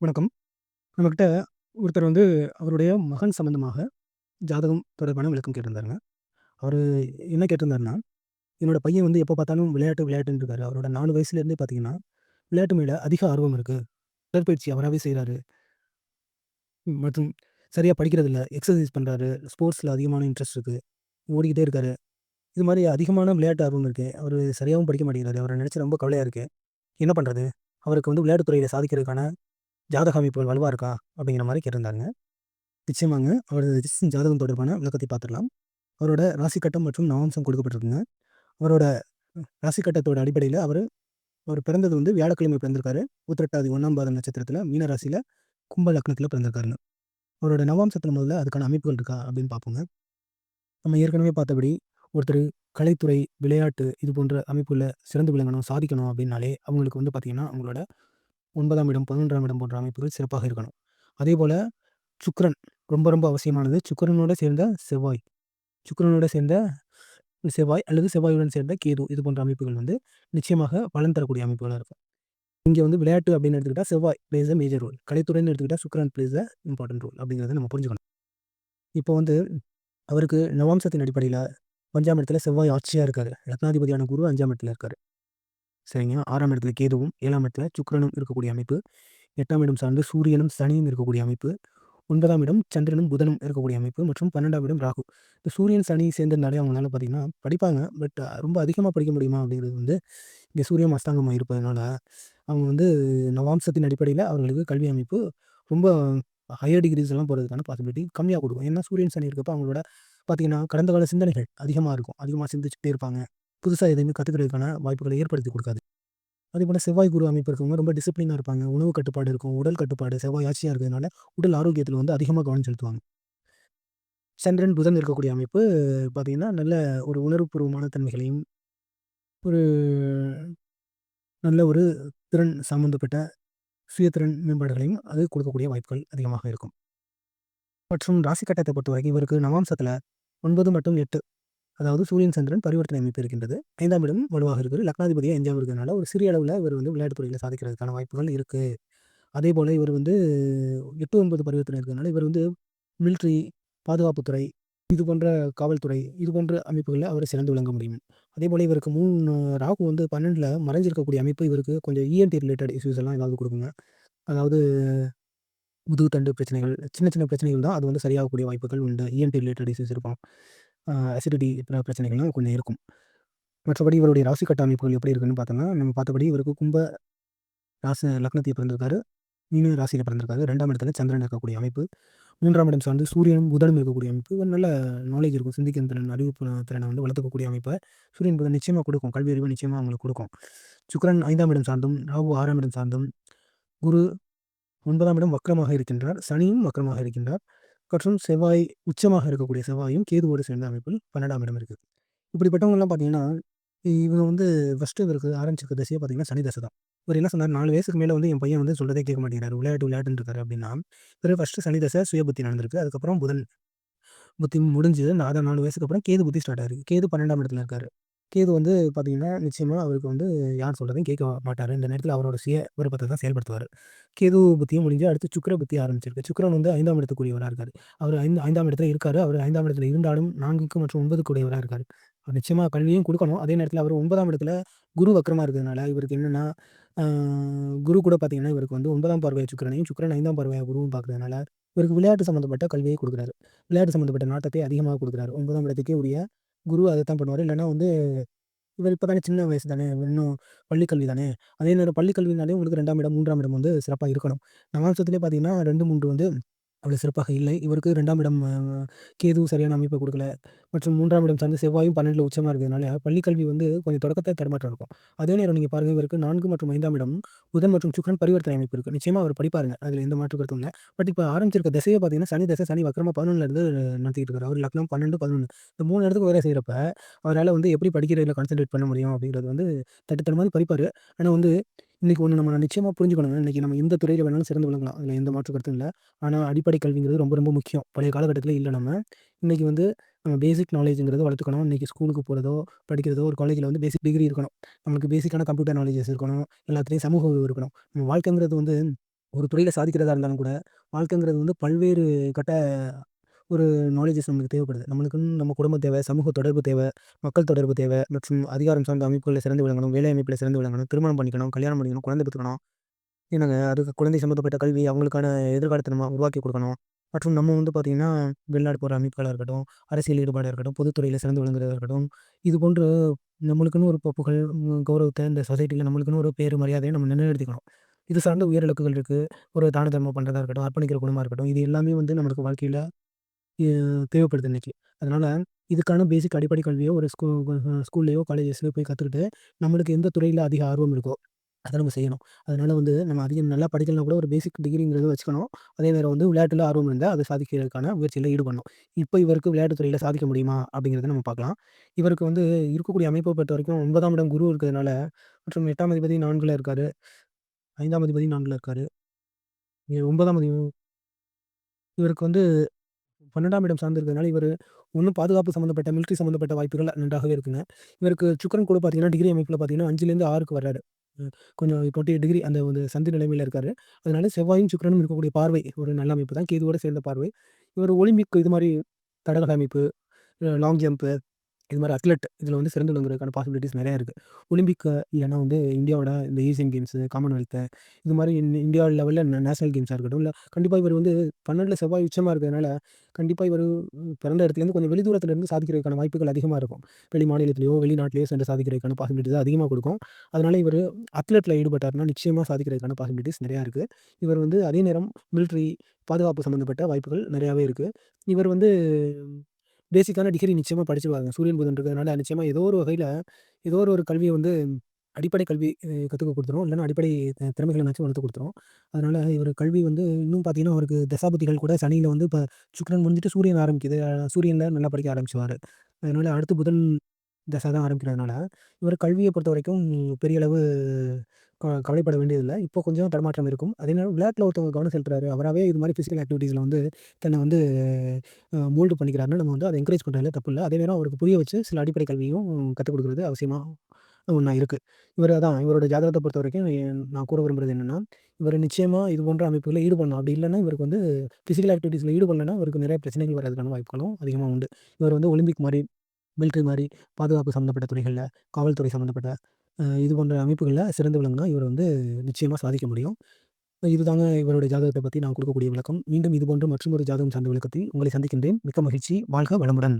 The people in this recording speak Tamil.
வணக்கம். நம்மக்கிட்ட ஒருத்தர் வந்து அவருடைய மகன் சம்மந்தமாக ஜாதகம் தொடர்பான விளக்கம் கேட்டிருந்தாருங்க. அவரு என்ன கேட்டிருந்தாருன்னா, என்னோட பையன் வந்து எப்போ பார்த்தாலும் விளையாட்டு, விளையாட்டுன்னு இருக்காரு. அவரோட 4 வயசுலேருந்தே பார்த்தீங்கன்னா, விளையாட்டு மேல அதிக ஆர்வம் இருக்கு. உடற்பயிற்சி அவராவே செய்றாரு. மற்றும் சரியா படிக்கிறதில்ல. எக்ஸர்சைஸ் பண்றாரு. ஸ்போர்ட்ஸ்ல அதிகமான இன்ட்ரெஸ்ட் இருக்கு. ஓடிக்கிட்டே இருக்காரு. இது மாதிரி அதிகமான விளையாட்டு ஆர்வம் இருக்கு. அவரு சரியாவும் படிக்க மாட்டேங்கிறாரு. அவர நினைச்சு ரொம்ப கவலையா இருக்கு. என்ன பண்றது? அவருக்கு வந்து விளையாட்டு துறையில சாதிக்கிறதுக்கான ஜாதக அமைப்புகள் வலுவாக இருக்கா? அப்படிங்கிற மாதிரி கேட்டிருந்தாங்க நிச்சயமாங்க. அவரது ஜாதகம் தொடர்பான விளக்கத்தை பார்த்துடலாம். அவரோட ராசி கட்டம் மற்றும் நவாம்சம் கொடுக்கப்பட்டிருக்குங்க. அவரோட ராசி கட்டத்தோட அவர் அவர் பிறந்தது வந்து வியாழக்கிழமை பிறந்திருக்காரு. உத்திரட்டாதி ஒன்றாம் பாதம் நட்சத்திரத்தில் மீன ராசியில் கும்ப லக்னத்தில் பிறந்திருக்காருங்க. அவரோட நவாம்சத்தில் முதல்ல அதுக்கான அமைப்புகள் இருக்கா? அப்படின்னு பார்ப்போங்க. நம்ம ஏற்கனவே பார்த்தபடி ஒருத்தர் கலைத்துறை, விளையாட்டு இது போன்ற அமைப்புகளில் சிறந்து விளங்கணும், சாதிக்கணும் அப்படின்னாலே அவங்களுக்கு வந்து பார்த்தீங்கன்னா, அவங்களோட ஒன்பதாம் இடம், 11ஆம் இடம் போன்ற அமைப்புகள் சிறப்பாக இருக்கணும். அதே போல் சுக்கரன் ரொம்ப ரொம்ப அவசியமானது. சுக்கிரனோட சேர்ந்த செவ்வாய். சுக்கிரனோட சேர்ந்த செவ்வாய் அல்லது செவ்வாயுடன் சேர்ந்த கேது இது போன்ற அமைப்புகள் வந்து நிச்சயமாக பலன் தரக்கூடிய அமைப்புகளாக இருக்கும். இங்கே வந்து விளையாட்டு அப்படின்னு எடுத்துக்கிட்டால் செவ்வாய் பிளேஸ் அ மேஜர் ரோல். கலைத்துறைன்னு எடுத்துக்கிட்டால் சுக்கரன் பிளேஸ் அ இம்பார்ட்டன்ட் ரோல் அப்படிங்கிறத நம்ம புரிஞ்சுக்கணும். இப்போ வந்து அவருக்கு நவாம்சத்தின் அடிப்படையில் அஞ்சாம் இடத்துல செவ்வாய் ஆட்சியாக இருக்காரு. ரத்னாதிபதியான குரு அஞ்சாம் இடத்துல இருக்காரு. சரிங்க. ஆறாம் இடத்துல கேதுவும், ஏழாம் இடத்துல சுக்கிரனும் இருக்கக்கூடிய அமைப்பு. எட்டாம் இடம் சார்ந்து சூரியனும், சனியும் இருக்கக்கூடிய அமைப்பு. ஒன்பதாம் இடம் சந்திரனும், புதனும் இருக்கக்கூடிய அமைப்பு மற்றும் 12ஆம் இடம் ராகு. இந்த சூரியன், சனி சேர்ந்தனாலே அவங்களால பார்த்தீங்கன்னா, படிப்பாங்க. பட் ரொம்ப அதிகமாக படிக்க முடியுமா? அப்படிங்கிறது வந்து இங்கே சூரியன் மஸ்தாங்கமாக இருப்பதனால, அவங்க வந்து நவாம்சத்தின் அடிப்படையில் அவர்களுக்கு கல்வி அமைப்பு ரொம்ப ஹையர் டிகிரிஸ் எல்லாம் போகிறதுக்கான பாசிபிலிட்டி கம்மியாக கொடுக்கும். ஏன்னா சூரியன், சனி இருக்கப்போ அவங்களோட பார்த்தீங்கன்னா, கடந்த கால சிந்தனைகள் அதிகமாக இருக்கும். அதிகமாக சிந்திச்சுக்கிட்டே இருப்பாங்க. புதுசாக எதையுமே கற்றுக்கிறதுக்கான வாய்ப்புகளை ஏற்படுத்தி கொடுக்காது. அதேபோல செவ்வாய், குரு அமைப்பு இருக்கவங்க ரொம்ப டிசிப்ளினாக இருப்பாங்க. உணவு கட்டுப்பாடு இருக்கும். உடல் கட்டுப்பாடு செவ்வாய் ஆட்சியாக இருக்கிறதுனால, உடல் ஆரோக்கியத்தில் வந்து அதிகமாக கவனம் செலுத்துவாங்க. சந்திரன், புதன் இருக்கக்கூடிய அமைப்பு பார்த்தீங்கன்னா, நல்ல ஒரு உணர்வுபூர்வமான தன்மைகளையும், ஒரு நல்ல ஒரு திறன் சம்மந்தப்பட்ட சுயத்திறன் மேம்பாடுகளையும் அது கொடுக்கக்கூடிய வாய்ப்புகள் அதிகமாக இருக்கும். மற்றும் ராசி கட்டத்தை பொறுத்தவரைக்கும் இவருக்கு நவாம்சத்தில் ஒன்பது மற்றும் எட்டு அதாவது சூரியன், சந்திரன் பரிவர்த்தனை அமைப்பு இருக்கின்றது. ஐந்தாம் இடம் வலுவாக இருக்குது. லக்னாதிபதியா 5ஆம் இருக்கிறதுனால ஒரு சிறிய அளவில் இவர் வந்து விளையாட்டு துறையில் சாதிக்கிறதுக்கான வாய்ப்புகள் அதே போல் இவர் வந்து 8, 9 பரிவர்த்தனை இருக்கிறதுனால இவர் வந்து மிலிட்டரி, பாதுகாப்புத்துறை, இது போன்ற காவல்துறை, இது போன்ற அமைப்புகளில் அவர் சிறந்து விளங்க முடியும். அதேபோல இவருக்கு மூணு ராகு வந்து 12ல மறைஞ்சிருக்கக்கூடிய அமைப்பு இவருக்கு கொஞ்சம் இஎன்டி ரிலேட்டட் இஷ்யூஸ் எல்லாம் ஏதாவது கொடுக்குங்க. அதாவது முதுகுத்தண்டு பிரச்சனைகள், சின்ன சின்ன பிரச்சனைகள் தான் அது வந்து சரியாகக்கூடிய வாய்ப்புகள் உண்டு. இஎன்டி ரிலேட்டட் இஷ்யூஸ் இருப்பான் அசிடிட்டி பிர பிரச்சனைகள்லாம் கொஞ்சம் இருக்கும். மற்றபடி இவருடைய ராசி கட்ட அமைப்புகள் எப்படி இருக்குன்னு பார்த்தோம்னா, நம்ம பார்த்தபடி இவருக்கு கும்ப ராசி லக்னத்தில பிறந்திருக்காரு. மீன ராசியில் பிறந்திருக்காரு. ரெண்டாம் இடத்துல சந்திரன் இருக்கக்கூடிய அமைப்பு. மூன்றாம் இடம் சார்ந்து சூரியனும், புதனும் இருக்கக்கூடிய அமைப்பு. நல்ல நாலேஜ் இருக்கும். சிந்திக்கும் திறன், அறிவு திறனை வந்து வளர்த்துக்கக்கூடிய அமைப்பை சூரியன், புதன் நிச்சயமாக கொடுக்கும். கல்வி அறிவு நிச்சயமாக அவங்களுக்கு கொடுக்கும். சுக்கரன் ஐந்தாம் இடம் சார்ந்தும், ராகு ஆறாம் இடம் சார்ந்தும், குரு ஒன்பதாம் இடம் வக்கரமாக இருக்கின்றார். சனியும் வக்கரமாக இருக்கின்றார். மற்றும் செவ்வாய் உச்சமாக இருக்கக்கூடிய செவ்வாயும் கேதுவோடு சேர்ந்த அமைப்பில் 12ஆம் இடம் இருக்குது இப்படிப்பட்டவங்கலாம் பார்த்தீங்கன்னா, இவங்க வந்து ஃபர்ஸ்ட்டு இவருக்கு ஆரம்பிச்சிருக்க திசையை பார்த்தீங்கன்னா, சனி தசை தான். இவர் என்ன சொன்னார், நாலு வயசுக்கு மேலே வந்து என் பையன் வந்து சொல்கிறதே கேட்க மாட்டேங்கிறார் விளையாட்டு விளையாட்டுன்னு இருக்காரு அப்படின்னா, பிறகு ஃபர்ஸ்ட்டு சனி தசை சுய புத்தி நடந்திருக்கு. அதுக்கப்புறம் புதன் புத்தி முடிஞ்சு நாலு நாலு வயசுக்கு அப்புறம் கேது புத்தி ஸ்டார்ட் ஆகிருக்கு கேது 12ஆம் இடத்துல இருக்காரு. கேது வந்து பார்த்தீங்கன்னா, நிச்சயமாக அவருக்கு வந்து யார் சொல்கிறதையும் கேட்க மாட்டார் இந்த நேரத்தில் அவரோட சுய விருப்பத்தை தான் செயல்படுத்துவார் கேது புத்தியும் முடிஞ்சு அடுத்து சுக்கிர புத்தி ஆரம்பிச்சிருக்கு. சுக்கரன் வந்து ஐந்தாம் இடத்துக்குரியவராக இருக்கார் அவர் 5 5ஆம் இடத்துல இருக்காரு. அவர் ஐந்தாம் இடத்துல இருந்தாலும் நான்குக்கு மற்றும் ஒன்பதுக்குரியவராக இருக்கார் அவர் நிச்சயமாக கல்வியும் கொடுக்கணும். அதே நேரத்தில் அவர் ஒன்பதாம் இடத்துல குரு வக்கரமாக இருக்கிறதுனால, இவருக்கு என்னென்னா குரு கூட பார்த்தீங்கன்னா, இவருக்கு வந்து ஒன்பதாம் பார்வையை சுக்கரனையும் சுக்கரன் ஐந்தாம் பார்வையை குருவும் பார்க்குறதுனால இவருக்கு விளையாட்டு சம்மந்தப்பட்ட கல்வியை கொடுக்குறாரு. விளையாட்டு சம்மந்தப்பட்ட நாட்டத்தை அதிகமாக கொடுக்குறாரு. ஒன்பதாம் இடத்துக்கே உரிய குரு அதை தான் பண்ணுவார் இல்லைன்னா வந்து இவர் இப்போ தானே சின்ன வயசு தானே, இன்னும் பள்ளிக்கல்வி தானே. அதே நேரம் பள்ளிக்கல்வினாலே உங்களுக்கு ரெண்டாம் இடம், மூன்றாம் இடம் வந்து சிறப்பாக இருக்கணும். நவாம்சத்துலேயே பார்த்தீங்கன்னா 2, 3 வந்து அவ்வளோ சிறப்பாக இல்லை. இவருக்கு ரெண்டாம் இடம் கேது சரியான அமைப்பை கொடுக்கல. மற்றும் மூன்றாம் இடம் சார்ந்த செவ்வாயும் பன்னெண்டில் உச்சமாக இருக்கிறதுனால, பள்ளிக்கல்வி வந்து கொஞ்சம் தொடக்கத்தை தடமாற்றம் இருக்கும். அதே நேரம் நீங்கள் பாருங்க இவருக்கு நான்கு மற்றும் ஐந்தாம் இடம் புதன் மற்றும் சுக்கரன் பரிவர்த்தனை அமைப்பு இருக்குது நிச்சயமாக அவர் படிப்பாருங்க. அதில் எந்த மாற்று கருத்தும் இல்லை பட் இப்போ ஆரம்பிச்சிருக்க திசையை பார்த்தீங்கன்னா, சனி தசை சனி வக்ரமா 11ல இருந்து நடத்திட்டு இருக்காரு. அவர் லக்னம் 12, 11 இந்த மூணு இடத்துக்கு வேலை செய்கிறப்ப அவரால் வந்து எப்படி படிக்கிறதில் கான்சன்ட்ரேட் பண்ண முடியும் அப்படிங்கிறது வந்து தட்டு படிப்பார் ஆனால் வந்து இன்றைக்கி ஒன்று நம்ம நிச்சயமாக புரிஞ்சுக்கணும் இன்னைக்கு நம்ம எந்த துறையில் வேணாலும் சிறந்து விளங்கலாம். அதில் எந்த மாற்று கருத்தும் இல்லை ஆனால் அடிப்படை கல்விங்கிறது ரொம்ப ரொம்ப முக்கியம். பழைய காலகட்டத்தில் இல்லை நம்ம. இன்றைக்கி வந்து நம்ம பேசிக் நாலேஜுங்கிறத வளர்த்துக்கணும். இன்றைக்கி ஸ்கூலுக்கு போகிறதோ படிக்கிறதோ ஒரு காலேஜில் வந்து பேசிக் டிகிரி இருக்கணும். நமக்கு பேசிக்கான கம்ப்யூட்டர் நாலேஜஸ் இருக்கணும். எல்லாத்துலேயும் சமூக இருக்கணும். நம்ம வாழ்க்கைங்கிறது வந்து ஒரு துறையில் சாதிக்கிறதா இருந்தாலும் கூட, வாழ்க்கைங்கிறது வந்து பல்வேறு கட்ட ஒரு நாலேஜஸ் நம்மளுக்கு தேவைப்படுது. நம்மளுக்குன்னு நம்ம குடும்ப தேவை, சமூக தொடர்பு தேவை, மக்கள் தொடர்பு தேவை மற்றும் அதிகாரம் சார்ந்த அமைப்புகளில் சிறந்து விளங்கணும், வேலை அமைப்பில் சிறந்து விளங்கணும், திருமணம் பண்ணிக்கணும், கல்யாணம் பண்ணிக்கணும், குழந்தை பெற்றுக்கணும் என்னங்க அதுக்கு குழந்தை சம்மந்தப்பட்ட கல்வி, அவங்களுக்கான எதிர்காலத்தை நம்ம உருவாக்கி கொடுக்கணும் மற்றும் நம்ம வந்து பார்த்தீங்கன்னா, வெளிநாடு போகிற அமைப்புகளாக இருக்கட்டும், அரசியல் ஈடுபாடாக இருக்கட்டும், பொதுத்துறையில் சிறந்து விளங்குறதாக இருக்கட்டும், இது போன்ற நம்மளுக்குன்னு ஒரு புகழ், கௌரவத்தை இந்த சொசைட்டியில் நம்மளுக்குன்னு ஒரு பேர் மரியாதையை நம்ம நிலைநிறுத்திக்கணும். இது சார்ந்த உயர் இலக்குகள் இருக்குது ஒரு தான தர்மம் பண்ணுறதா இருக்கட்டும், அர்ப்பணிக்கிற குணமாக இருக்கட்டும், இது எல்லாமே வந்து நம்மளுக்கு வாழ்க்கையில் தேவைப்படுது இன்றைக்கி அதனால் இதுக்கான பேசிக் அடிப்படை கல்வியோ ஒரு ஸ்கூ ஸ்கூல்லையோ காலேஜஸ்லையோ போய் கற்றுக்கிட்டு நம்மளுக்கு எந்த துறையில் அதிக ஆர்வம் இருக்கோ, அதை நம்ம செய்யணும். அதனால் வந்து நம்ம அதிகம் நல்லா படிக்கலனா கூட ஒரு பேசிக் டிகிரிங்கிறத வச்சுக்கணும். அதே நேரம் வந்து விளையாட்டில் ஆர்வம் இருந்தால் அதை சாதிக்கிறதுக்கான முயற்சியில் ஈடுபடணும். இப்போ இவருக்கு விளையாட்டு துறையில் சாதிக்க முடியுமா? அப்படிங்கிறத நம்ம பார்க்கலாம். இவருக்கு வந்து இருக்கக்கூடிய அமைப்பை பொறுத்த வரைக்கும் ஒன்பதாம் இடம் குரு இருக்கிறதுனால மற்றும் எட்டாம் அதிபதி நான்கில் இருக்கார் ஐந்தாம் அதிபதி நான்கில் இருக்கார் ஒன்பதாம் அதிபதி இவருக்கு வந்து 12ஆம் இடம் சார்ந்திருக்கிறதுனால இவர் இவரு பாதுகாப்பு சம்மந்தப்பட்ட, மிலிட்ரி சம்மந்தப்பட்ட வாய்ப்புகள் நன்றாகவே இருக்குங்க. இவருக்கு சுக்கிரன் கூட பார்த்தீங்கன்னா, டிகிரி அமைப்பில் பார்த்தீங்கன்னா 5லேருந்து 6க்கு வர்றாரு. கொஞ்சம் 20 டிகிரி அந்த ஒரு சந்தி நிலைமையில் இருக்காரு. அதனால செவ்வாயும், சுக்கரனும் இருக்கக்கூடிய பார்வை ஒரு நல்ல அமைப்பு தான். கேதுவோட சேர்ந்த பார்வை. இவர் ஒலிம்பிக் இது மாதிரி தடகள அமைப்பு, லாங் ஜம்ப்பு இது மாதிரி அத்லெட் இதில் வந்து சிறந்து விளங்குறதுக்கான பாசிபிலிட்டிஸ் நிறையா இருக்குது ஒலிம்பிக் இல்லன்னா வந்து இந்தியாவோட இந்த ஏசியன் கேம்ஸு, காமன்வெல்த்து இது மாதிரி இந்தியா லெவலில் நேஷனல் கேம்ஸாக இருக்கட்டும், இல்லை கண்டிப்பாக இவர் வந்து 12ல செவ்வாய் உச்சமாக இருக்கிறதுனால, கண்டிப்பாக இவர் பிறந்த இடத்துலேருந்து கொஞ்சம் வெளி தூரத்துலேருந்து சாதிக்கிறதுக்கான வாய்ப்புகள் அதிகமாக இருக்கும். வெளி மாநிலத்திலயோ, வெளிநாட்டிலயோ சென்று சாதிக்கிறதுக்கான பாசிபிலிட்டிஸ் அதிகமாக கொடுக்கும். அதனால் அதனால அத்லெட்டில் ஈடுபட்டார்னா ஈடுபட்டாருன்னா, சாதிக்கிறதுக்கான பாசிபிலிட்டிஸ் நிறையா இருக்குது இவர் வந்து அதே நேரம் மிலிட்டரி, பாதுகாப்பு சம்மந்தப்பட்ட வாய்ப்புகள் நிறையாவே இருக்குது இவர் வந்து பேசிக்கான டிகிரி நிச்சயமாக படிச்சிருவாருங்க. சூரியன், புதன் இருக்கிறதுனால நிச்சயமாக ஏதோ ஒரு வகையில் ஏதோ ஒரு ஒரு கல்வியை வந்து அடிப்படை கல்வி கற்றுக்க கொடுத்துரும் இல்லைன்னா அடிப்படை திறமைகளை திறமைகளனாச்சும் வளர்த்து கொடுத்துரும் அதனால் இவர் கல்வி வந்து இன்னும் பார்த்தீங்கன்னா, அவருக்கு தசாபதிகள் கூட சனியில் வந்து இப்போ சுக்கரன் முடிஞ்சிட்டு சூரியன் ஆரம்பிக்குது. சூரியனில் நல்லா படிக்க ஆரம்பிச்சுவார் அதனால் அடுத்து புதன் தசை தான் ஆரம்பிக்கிறதுனால, கல்வியை பொறுத்த வரைக்கும் பெரிய அளவு கவலைப்பட வேண்டியதில்லை இப்போ கொஞ்சம் தடமாற்றம் இருக்கும். அதே நேரம் விளையாட்டில் ஒருத்தவங்க கவனம் செலுத்துறாரு. அவராகவே இது மாதிரி பிசிக்கல் ஆக்டிவிட்டீஸில் வந்து தன்னை வந்து மோல்டு பண்ணிக்கிறாருன்னு நம்ம வந்து அதை என்கரேஜ் பண்ணுறதுல தப்பு இல்லை அதே நேரம் அவருக்கு புரிய வச்சு சில அடிப்படை கல்வியும் கற்றுக் கொடுக்குறது அவசியமாக ஒன்றா இருக்குது இவர் அதான் இவரோட ஜாதகத்தை பொறுத்த வரைக்கும் நான் கூற விரும்புறது என்னென்னா இவர் நிச்சயமாக இது போன்ற அமைப்புகள்ல ஈடுபடணும். அப்படி இல்லைன்னா இவருக்கு வந்து ஃபிசிக்கல் ஆக்டிவிட்டீஸில் ஈடுபடலைன்னா இவருக்கு நிறைய பிரச்சனைகள் வர்றதுக்கான வாய்ப்புகளும் அதிகமாக உண்டு. இவர் வந்து ஒலிம்பிக் மாதிரி மிலிட்ரி மாதிரி பாதுகாப்பு சம்மந்தப்பட்ட துறைகளில் காவல்துறை சம்மந்தப்பட்ட இது போன்ற அமைப்புகளில் சிறந்து விளங்கினா இவர் வந்து நிச்சயமாக சாதிக்க முடியும். இதுதாங்க இவருடைய ஜாதகத்தை பற்றி நான் கொடுக்கக்கூடிய விளக்கம். மீண்டும் இது போன்ற மற்றுமொரு ஜாதகம் சார்ந்த விளக்கத்தில் உங்களை சந்திக்கின்றேன். மிக்க மகிழ்ச்சி. வாழ்க வளமுடன்.